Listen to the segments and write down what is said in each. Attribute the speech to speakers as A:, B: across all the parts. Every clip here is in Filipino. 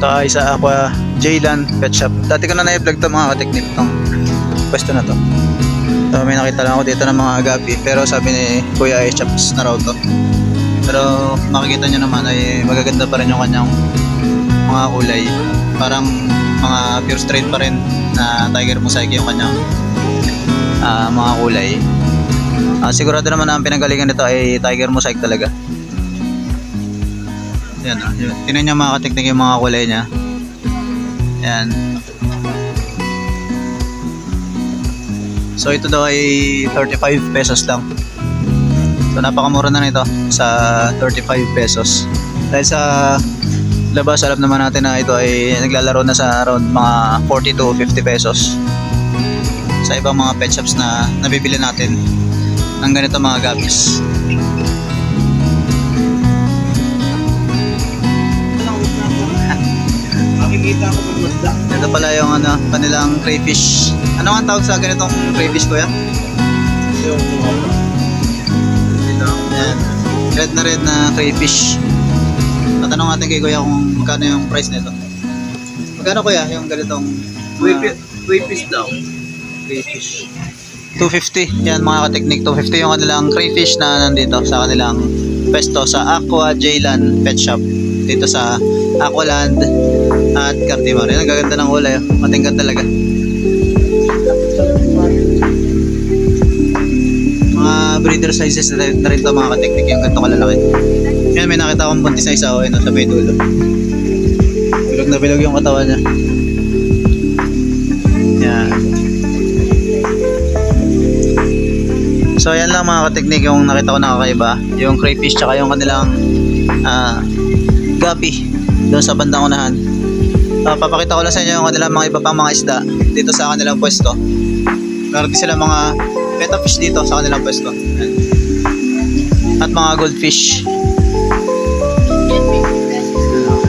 A: Ito ay sa Aqua Jaylan Pet. Dati ko na na-vlog to mga kateknik tong pwesto na to. So, may nakita lang ako dito ng mga agapi pero sabi ni Kuya ay chops na raw to. Pero makikita nyo naman ay magaganda pa rin yung kanyang mga kulay. Parang mga pure straight pa rin na tiger mosaic yung kanyang ah, mga kulay. Ah, sigurado naman na ang pinagalingan nito ay tiger mosaic talaga. Yan ah. Yun. Tingnan niyo mga kateknik yung mga kulay niya. Yan. So ito daw ay 35 pesos lang. So napakamura na nito sa 35 pesos. Dahil sa labas alam naman natin na ito ay naglalaro na sa around mga 40 to 50 pesos. Sa ibang mga pet shops na nabibili natin ng ganito mga gabis.
B: Makikita ko pag masda.
A: Ito pala yung ano, kanilang crayfish. Ano ang tawag sa ganitong crayfish kuya?
B: Yung
A: Dito. Yan. Red na red na crayfish. Tatanong natin kay kuya kung magkano yung price nito. Magkano kuya yung ganitong uh,
B: Wipis daw.
A: crayfish? 250. Yan mga kateknik. 250 yung kanilang crayfish na nandito sa kanilang pesto sa Aqua Jaylan Pet Shop. Dito sa Aqualand at Cartimar. Yan, ang gaganda ng kulay. oh. Matingkad talaga. Mga breeder sizes na rin, na rin to mga kateknik yung ganito kalalaki. Yan, may nakita akong buntis na isa oh, yun, sa may dulo. Bilog na bilog yung katawan niya. Yan. So yan lang mga kateknik yung nakita ko nakakaiba. Yung crayfish tsaka yung kanilang ah gapi doon sa bandang unahan. Ah, papakita ko lang sa inyo yung kanilang mga iba pang mga isda dito sa kanilang pwesto. Meron din sila mga betta fish dito sa kanilang pwesto. At mga goldfish.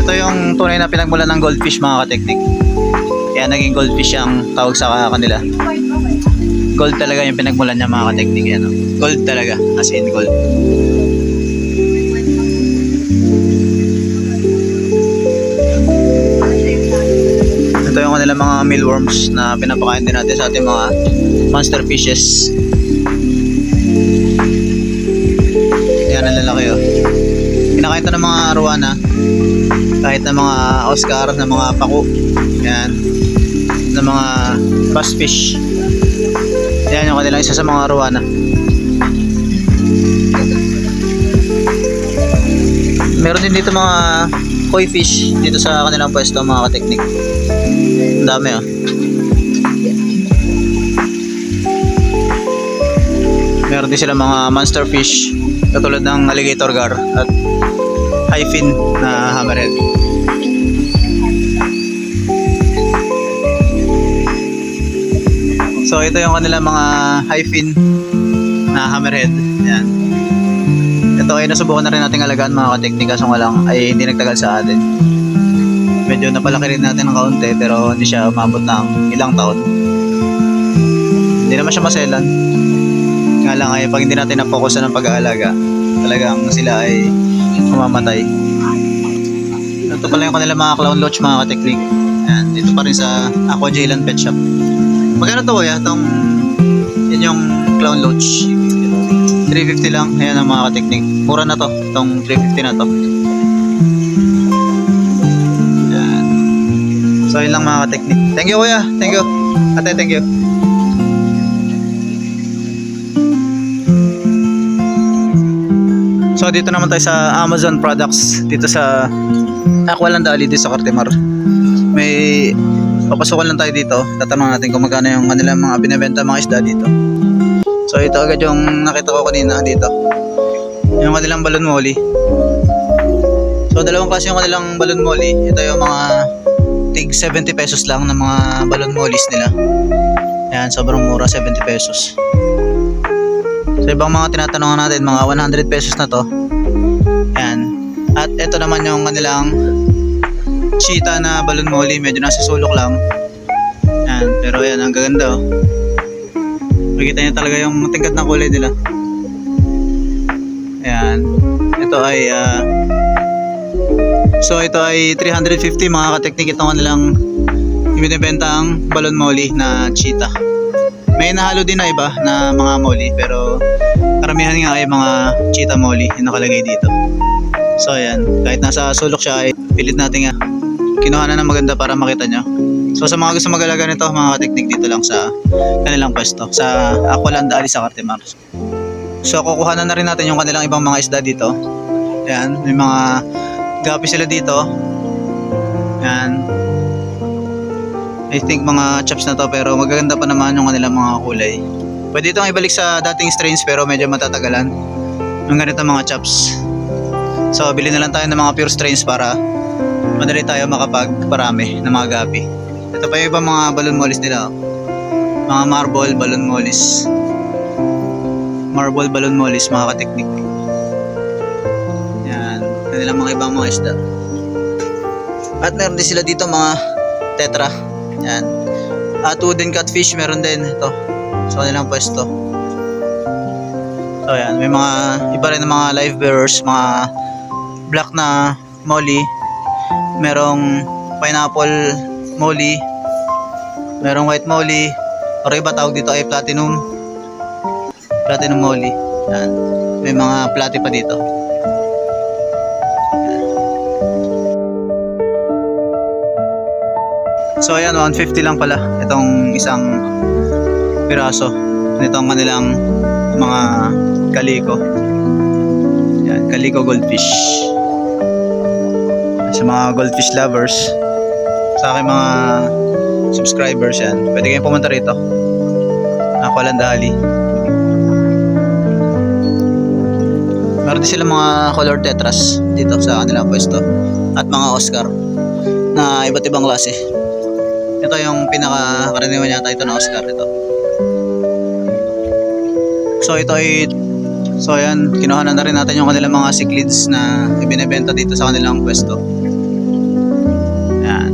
A: Ito yung tunay na pinagmulan ng goldfish mga kateknik. Kaya naging goldfish ang tawag sa kanila. Gold talaga yung pinagmulan niya mga kateknik. Yan, oh. Gold talaga. As in gold. Kanilang mga mealworms na pinapakain din natin sa ating mga monster fishes. Yan ang lalaki oh. Kinakain ito ng mga arowana. Kahit ng mga Oscar, ng mga paku. Yan. Ng mga bass fish. Yan yung kanilang isa sa mga arowana. Meron din dito mga koi fish dito sa kanilang pwesto mga kateknik. Ang dami oh. Meron din sila mga monster fish katulad ng alligator gar at high fin na hammerhead. So ito yung kanilang mga high fin na hammerhead. Yan. Ito ay nasubukan na rin nating alagaan mga kateknik kaso nga lang ay hindi nagtagal sa atin. Medyo napalaki rin natin ng kaunti pero hindi siya umabot ng ilang taon. Hindi naman siya maselan. Nga lang ay pag hindi natin na-focus ng pag-aalaga, talagang sila ay mamamatay. Ito pala yung kanilang mga clown lodge mga kateknik. Yan, dito pa rin sa Aqua Jaylan Pet Shop. Magkano to kuya? Itong, yun yung clown lodge. 350 lang. Ayan ang mga kateknik. Mura na to. Itong 350 na to. So yun lang mga kateknik. Thank you kuya. Thank you. Ate, thank you. So dito naman tayo sa Amazon products dito sa Aqualand Alley dito sa Cartimar. May papasukan lang tayo dito. Tatanungin natin kung magkano yung kanilang mga binebenta mga isda dito. So ito agad yung nakita ko kanina dito. Yung kanilang balon molly. So dalawang klase yung kanilang balon molly. Ito yung mga tig 70 pesos lang ng mga balon mollies nila. Yan, sobrang mura 70 pesos. So ibang mga tinatanungan natin, mga 100 pesos na to. Yan. At ito naman yung kanilang cheetah na balon molly, medyo nasa sulok lang. Yan, pero yan, ang gaganda oh. Makikita niyo talaga yung tingkat na kulay nila. Ayan. Ito ay ah, So ito ay 350 mga kateknik itong kanilang ibinibentang balon molly na cheetah. May nahalo din na iba na mga molly pero karamihan nga ay mga cheetah molly yung nakalagay dito. So ayan, kahit nasa sulok siya ay pilit natin nga kinuha na ng maganda para makita nyo. So sa mga gusto mag-alaga nito, mga kateknik dito lang sa kanilang pwesto, sa Aqualand Ali sa Cartimar. So kukuha na, na rin natin yung kanilang ibang mga isda dito. Ayan, may mga gapi sila dito. Ayan. I think mga chops na to pero magaganda pa naman yung kanilang mga kulay. Pwede itong ibalik sa dating strains pero medyo matatagalan. Yung ganito mga chops. So bili na lang tayo ng mga pure strains para madali tayo makapagparami ng mga gapi. Ito pa yung ibang mga balloon mollies nila. Mga marble balloon mollies. Marble balloon mollies mga kateknik. Kanilang mga ibang mga isda. At meron din sila dito mga tetra. Yan. At wooden catfish meron din ito. Sa kanilang pwesto. So yan, may mga iba rin ng mga live bearers, mga black na molly, merong pineapple molly, merong white molly, or iba tawag dito ay platinum, platinum molly. Yan. May mga plati pa dito. So ayan, 150 lang pala itong isang piraso nitong kanilang mga kaliko. Yan, kaliko goldfish. Sa mga goldfish lovers, sa aking mga subscribers yan, pwede kayong pumunta rito. Ako lang dali. Meron din sila mga color tetras dito sa kanilang pwesto at mga Oscar na iba't ibang klase. Ito yung pinaka-karaniwan yata ito na Oscar ito. So ito ay So ayan, kinuha na, rin natin yung kanilang mga cichlids na ibinebenta dito sa kanilang pwesto. Ayan.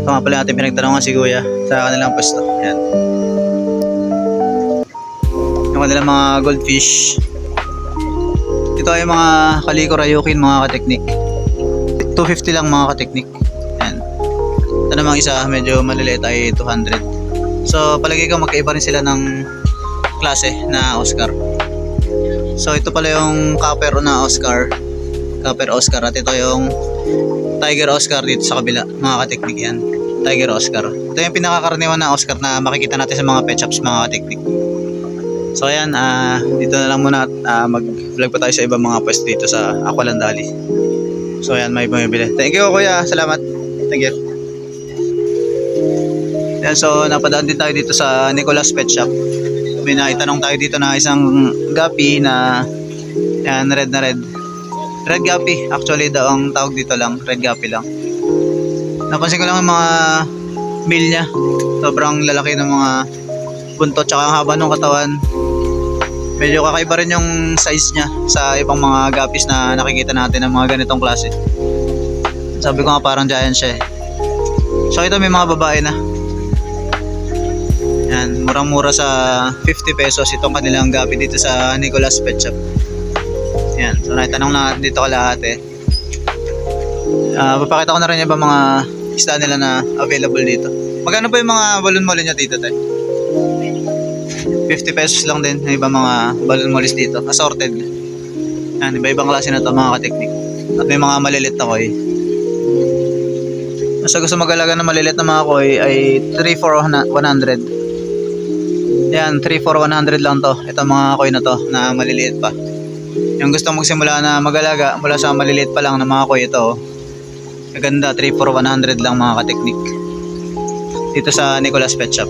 A: Ito nga pala natin pinagtanongan si Kuya sa kanilang pwesto. Ayan. Yung kanilang mga goldfish. Ito ay mga kaliko rayukin mga kateknik. 250 lang mga kateknik. Ito namang isa medyo maliliit ay 200. So palagi ko magkaiba rin sila ng klase na Oscar. So ito pala yung copper na Oscar. Copper Oscar at ito yung Tiger Oscar dito sa kabila. Mga kateknik yan. Tiger Oscar. Ito yung pinakakaraniwan na Oscar na makikita natin sa mga pet shops mga kateknik. So ayan, ah dito na lang muna at ah, mag-vlog pa tayo sa ibang mga pwesto dito sa Aqualand Alley. So ayan, may bumibili. Thank you kuya, salamat. Thank you. Yan, so napadaan din tayo dito sa Nicolas Pet Shop. May naitanong tayo dito na isang gapi na yan, red na red. Red gapi, actually daw ang tawag dito lang, red gapi lang. Napansin ko lang yung mga male niya. Sobrang lalaki ng mga buntot tsaka ang haba ng katawan. Medyo kakaiba rin yung size niya sa ibang mga gapis na nakikita natin ng mga ganitong klase. Sabi ko nga parang giant siya eh. So ito may mga babae na. Yan, murang-mura sa 50 pesos itong kanilang gapi dito sa Nicolas Pet Shop. Yan, so naitanong na dito kalahati. Ah, papakita ko na rin yung mga isda nila na available dito. Magkano pa yung mga balloon molly niya dito, te? 50 pesos lang din yung ibang mga balloon mollies dito. Assorted. Yan, iba-ibang klase na to mga kateknik. At may mga malilit na koi. Sa gusto mag-alaga ng malilit na mga koi ay 3 for 100. Yan, 3 for 100 lang to. Ito mga koi na to na maliliit pa. Yung gusto magsimula na mag-alaga mula sa maliliit pa lang na mga koi ito. oh. Maganda, 3 for 100 lang mga kateknik. Dito sa Nicolas Pet Shop.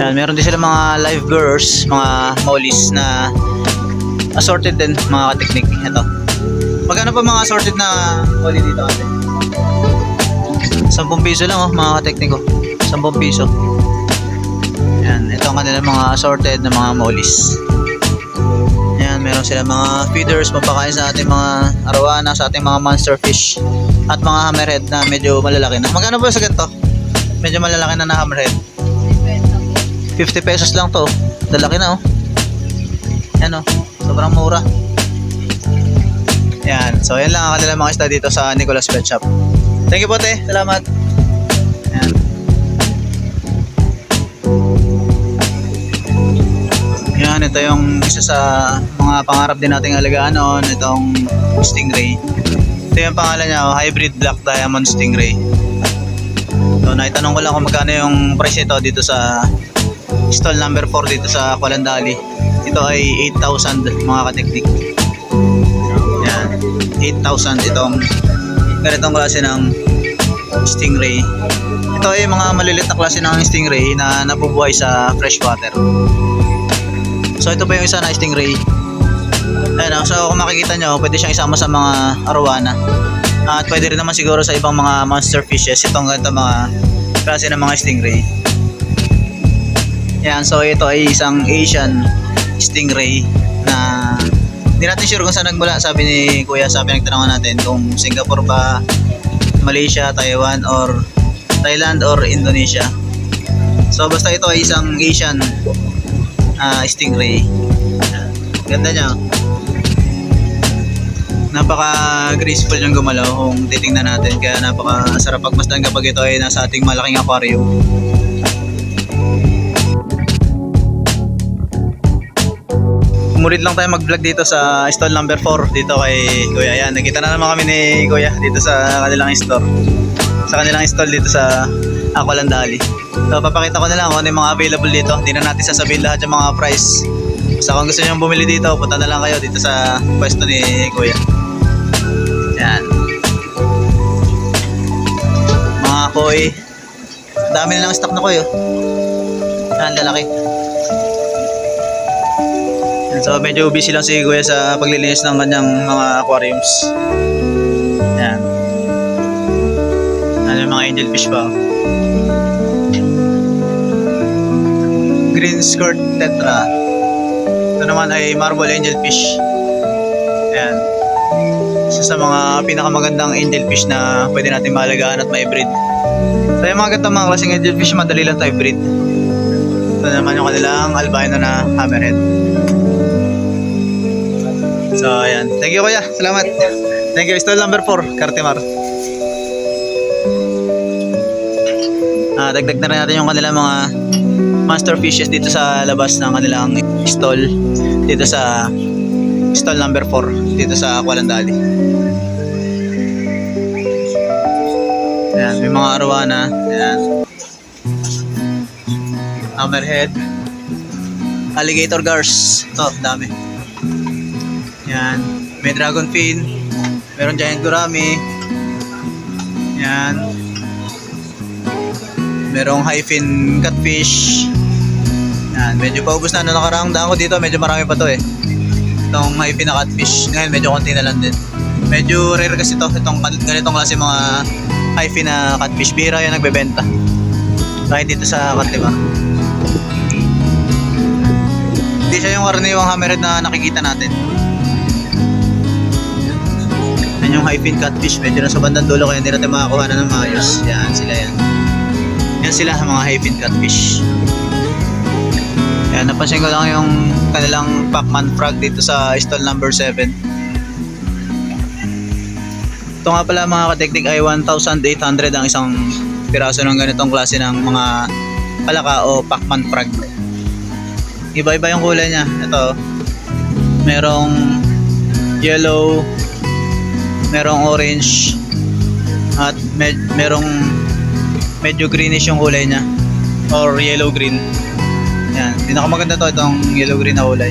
A: Yan, meron din sila mga live bearers, mga mollies na assorted din mga kateknik. Ito. Magkano pa mga assorted na molly dito ate? 10 piso lang oh, mga katekniko. 10 piso. Ito ang kanilang mga assorted na mga mollies. Yan, meron sila mga feeders, mapakain sa ating mga arawana, sa ating mga monster fish at mga hammerhead na medyo malalaki na. Magkano ba sa ganito? Medyo malalaki na na hammerhead. 50 pesos lang to. Lalaki na oh. Yan oh. Sobrang mura. Yan. So, yan lang ang kanilang mga isda dito sa Nicolas Pet Shop. Thank you po, te. Salamat. Yan, ito yung isa sa mga pangarap din nating alagaan noon, itong stingray. Ito yung pangalan niya, oh, Hybrid Black Diamond Stingray. So, naitanong ko lang kung magkano yung price nito dito sa stall number 4 dito sa Kualandali. Ito ay 8,000 mga kateknik. Yan, 8,000 itong ganitong klase ng stingray. Ito ay mga malilit na klase ng stingray na nabubuhay sa freshwater. So ito pa yung isa na stingray. Ayan, oh. so kung makikita nyo, pwede siyang isama sa mga arowana. At pwede rin naman siguro sa ibang mga monster fishes, itong ganito mga klase ng mga stingray. Yan, so ito ay isang Asian stingray na hindi natin sure kung saan nagmula. Sabi ni Kuya sa pinagtanongan natin kung Singapore ba, Malaysia, Taiwan, or Thailand or Indonesia. So basta ito ay isang Asian ah, stingray. Ganda niya. Napaka graceful yung gumalaw kung titingnan natin. Kaya napaka sarap pagmasdan kapag ito ay nasa ating malaking aquarium. Umulit lang tayo mag-vlog dito sa stall number 4 dito kay Kuya. Yan, nakita na naman kami ni Kuya dito sa kanilang store. Sa kanilang stall dito sa Aqualandali. So, papakita ko na lang kung ano yung mga available dito. Hindi na natin sasabihin lahat yung mga price. Basta kung gusto nyo bumili dito, punta na lang kayo dito sa pwesto ni Kuya. Yan. Mga koi. Dami nilang stock na koi oh. Yan, lalaki. So medyo busy lang si Kuya sa paglilinis ng kanyang mga aquariums. Yan. Ano yung mga angelfish pa. Green skirt tetra. Ito naman ay marble angelfish. Yan. Isa sa mga pinakamagandang angelfish na pwede natin maalagaan at ma-breed. So yung mga ganitong mga klaseng angelfish, madali lang tayo breed. Ito naman yung kanilang albino na hammerhead. So, ayan. Thank you, kuya. Salamat. Thank you. Stall number 4, Cartimar. Ah, dagdag na rin natin yung kanilang mga monster fishes dito sa labas ng kanilang stall dito sa stall number 4 dito sa Aqualandali. Ayan, may mga arwana. Ayan. Hammerhead. Alligator gars. Ito, dami. Yan. May dragon fin. Meron giant gurami. Yan. Merong high fin catfish. Yan. Medyo paubos na. Ano nakaraang daan ko dito, medyo marami pa to eh. Itong na catfish. Ngayon, medyo konti na lang din. Medyo rare kasi to. Itong ganitong klase mga high fin na catfish. Bira yung nagbebenta. Kahit dito sa Katima. Hindi siya yung karaniwang hammerhead na nakikita natin. Yan yung high fin catfish. Medyo nasa bandang dulo kaya hindi natin makakuha na ng maayos. Yan sila yan. Yan sila mga high fin catfish. Yan, napansin ko lang yung kanilang Pacman frog dito sa stall number 7. Ito nga pala mga kateknik ay 1,800 ang isang piraso ng ganitong klase ng mga palaka o Pacman frog. Iba-iba yung kulay niya. Ito, merong yellow, merong orange, at med merong medyo greenish yung kulay niya or yellow green. Yan, pinakamaganda to itong yellow green na kulay.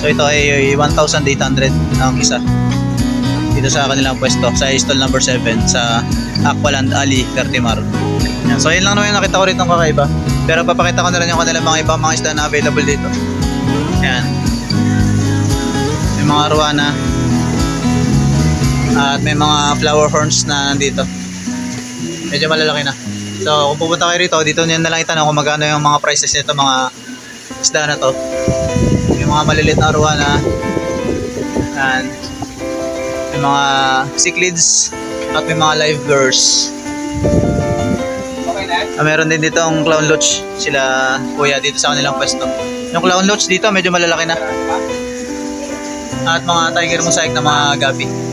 A: So ito ay 1,800 ang isa. Dito sa kanilang pwesto sa stall number 7 sa Aqualand Ali, Cartimar. Yan. So yun lang naman yung nakita ko rito ng kakaiba. Pero papakita ko na rin yung kanilang mga ibang mga isda na available dito. Yan. May mga arwana. At may mga flower horns na nandito. Medyo malalaki na. So kung pupunta kayo rito, dito nyo na lang itanong kung magkano yung mga prices nito mga isda na to. May mga maliliit na arwana. Yan. May mga cichlids at may mga live birds. Ah, meron din dito ang clown loach sila kuya dito sa kanilang pwesto. Yung clown loach dito medyo malalaki na. At mga tiger mosaic na mga gabi.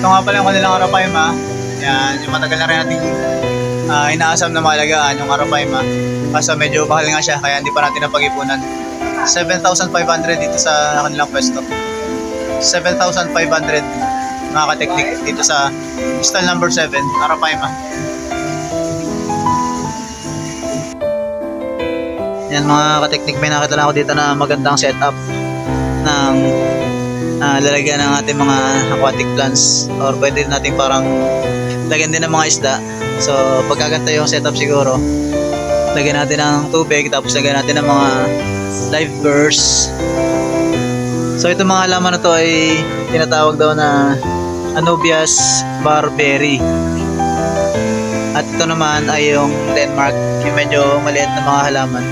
A: Ito nga pala yung kanilang arapaima. Yan, yung matagal na rin nating ah, inaasam na malagaan yung arapaima. Kaso medyo mahal nga siya, kaya hindi pa natin napag-ipunan. 7,500 dito sa kanilang pwesto. 7,500 mga kateknik dito sa stall number 7, Arapaima. Yan mga kateknik, may nakita lang ako dito na magandang setup ng ah, lalagyan ng ating mga aquatic plants or pwede natin parang lagyan din ng mga isda. So pagkaganda yung setup siguro, lagyan natin ng tubig tapos lagyan natin ng mga live birds. So itong mga halaman na to ay tinatawag daw na Anubias barberry. At ito naman ay yung Denmark, yung medyo maliit na mga halaman.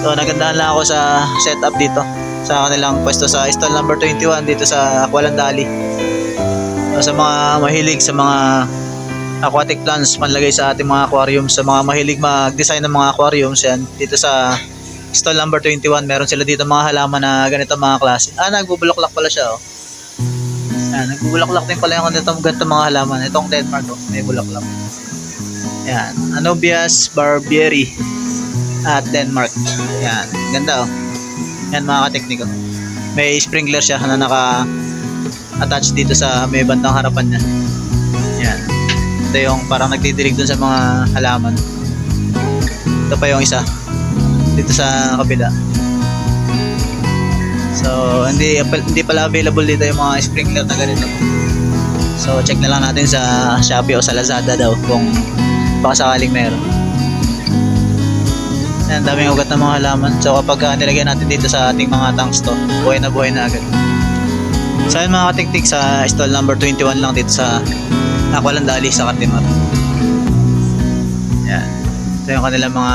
A: So nagandahan lang ako sa setup dito sa kanilang pwesto sa stall number 21 dito sa Aqualandali. So, sa mga mahilig sa mga aquatic plants panlagay sa ating mga aquarium. Sa mga mahilig mag-design ng mga aquariums yan dito sa stall number 21 meron sila dito mga halaman na ganito mga klase. Ah nagbubulaklak pala siya oh. Yan nagbubulaklak din pala yung ganito, ganito mga halaman. Itong Denmark oh may bulaklak. Yan Anubias barbieri at Denmark. Yan ganda oh yan mga katekniko may sprinkler siya na naka attach dito sa may bandang harapan niya. Yan. Ito yung parang nagdidilig dun sa mga halaman. Ito pa yung isa. Dito sa kabila. So hindi hindi pala available dito yung mga sprinkler na ganito. So check na lang natin sa Shopee o sa Lazada daw kung baka sakaling meron Ayan, daming ugat ng mga halaman. So kapag uh, nilagyan natin dito sa ating mga tanks to, buhay na buhay na agad. So ayun mga katiktik sa stall number 21 lang dito sa Aqualandali sa Cartimar. Yan. Ito yung kanilang mga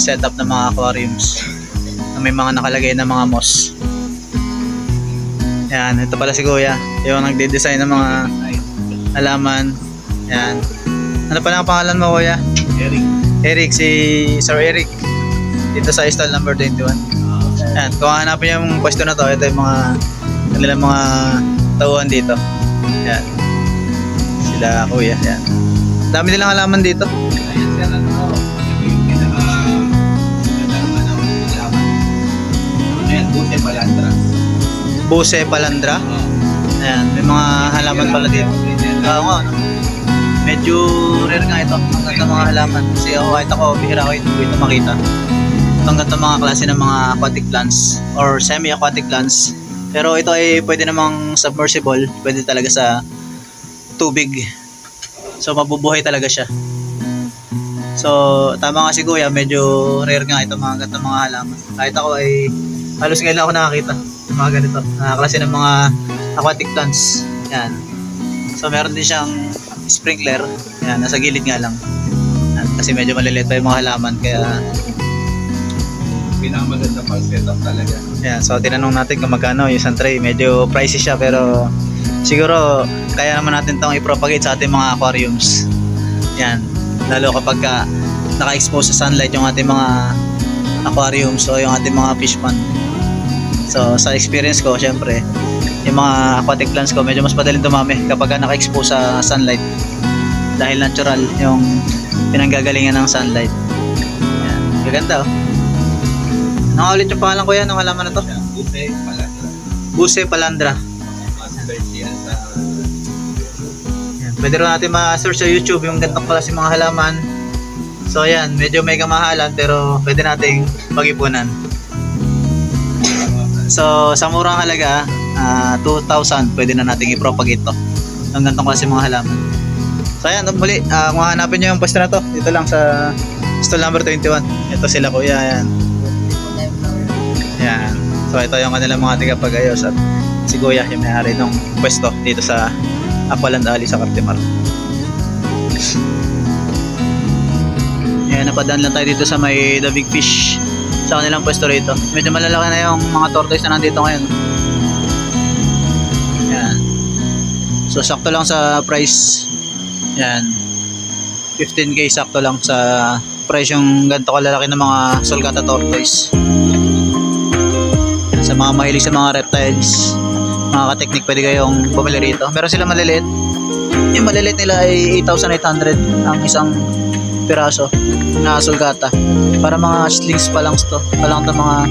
A: setup ng mga aquariums na may mga nakalagay na mga moss. Yan, ito pala si Kuya. Yung nagde-design ng mga halaman. Yan. Ano pala ang pangalan mo Kuya?
B: Eric.
A: Eric, si Sir Eric. Dito sa stall number 21. Yan, kung hanapin niyo yung pwesto na to, ito yung mga kanilang mga tauhan dito. Yan. Sila kuya, yan. Dami nilang halaman dito.
B: Ayan sir, ano, yung pinaka halaman. Ayan, palandra.
A: Buse Palandra. Ayan, may mga halaman pala dito. Oo nga, ano. Medyo rare nga ito. Ang ganda mga halaman. Kasi ako, kahit ako, bihira ko ito, ito makita. Ito ang ganda mga klase ng mga aquatic plants or semi-aquatic plants. Pero ito ay pwede namang submersible. Pwede talaga sa tubig. So, mabubuhay talaga siya. So, tama nga si Kuya, medyo rare nga ito mga ganito mga halaman. Kahit ako ay halos ngayon lang ako nakakita ng mga ganito. Mga klase ng mga aquatic plants. Yan. So, meron din siyang sprinkler. Yan, nasa gilid nga lang. Yan, kasi medyo maliliit pa yung mga halaman. Kaya,
B: Pinakamaganda pang setup talaga.
A: yan. So, tinanong natin kung magkano yung isang tray. Medyo pricey siya pero siguro kaya naman natin itong i-propagate sa ating mga aquariums. Yan. Lalo kapag ka naka-expose sa sunlight yung ating mga aquariums o yung ating mga fish pond. So, sa experience ko, syempre, yung mga aquatic plants ko, medyo mas madaling dumami kapag ka naka-expose sa sunlight. Dahil natural yung pinanggagalingan ng sunlight. Yan. Gaganda oh. Ano nga ulit yung pangalan ko yan? Ang halaman na to?
B: Ayan, buti palandra.
A: Buse Palandra.
B: Yan.
A: Pwede rin natin ma-search sa YouTube yung gantong klase mga halaman. So yan, medyo may kamahalan pero pwede nating pag-ipunan. So sa murang halaga, ah, 2,000 pwede na nating i-propagate to. Yung gantong klase mga halaman. So yan, muli, ah, kung hanapin nyo yung pwesto na to, dito lang sa stall number 21. Ito sila kuya, yan. Yan. So ito yung kanilang mga tigapag-ayos at si Kuya yung may-ari ng pwesto dito sa Aqualand Alley sa Cartimar. Yan, napadaan lang tayo dito sa may The Big Fish sa kanilang pwesto rito. Medyo malalaki na yung mga tortoise na nandito ngayon. Yan. So sakto lang sa price. Yan. 15k sakto lang sa presyong ganito kalalaki ng mga sulcata tortoise. Mga mahilig sa mga reptiles, mga ka-technique pwede kayong bumili rito. Meron sila maliliit. Yung maliliit nila ay 8,800 ang isang piraso na sulcata. Para mga hatchlings pa lang to. Pa lang to mga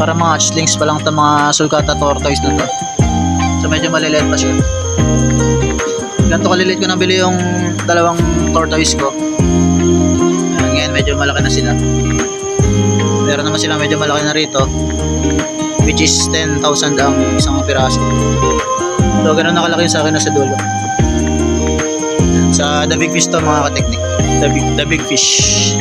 A: para mga hatchlings pa lang to mga sulcata tortoise na to. So medyo maliliit pa siya. Ganito kaliliit ko nabili yung dalawang tortoise ko. Ngayon medyo malaki na sila. Meron naman sila medyo malaki na rito. Which is 10,000 ang isang piraso. So ganun nakalaki sa akin na sa dulo. Sa The Big Fish to mga ka-technique. The Big, the big Fish.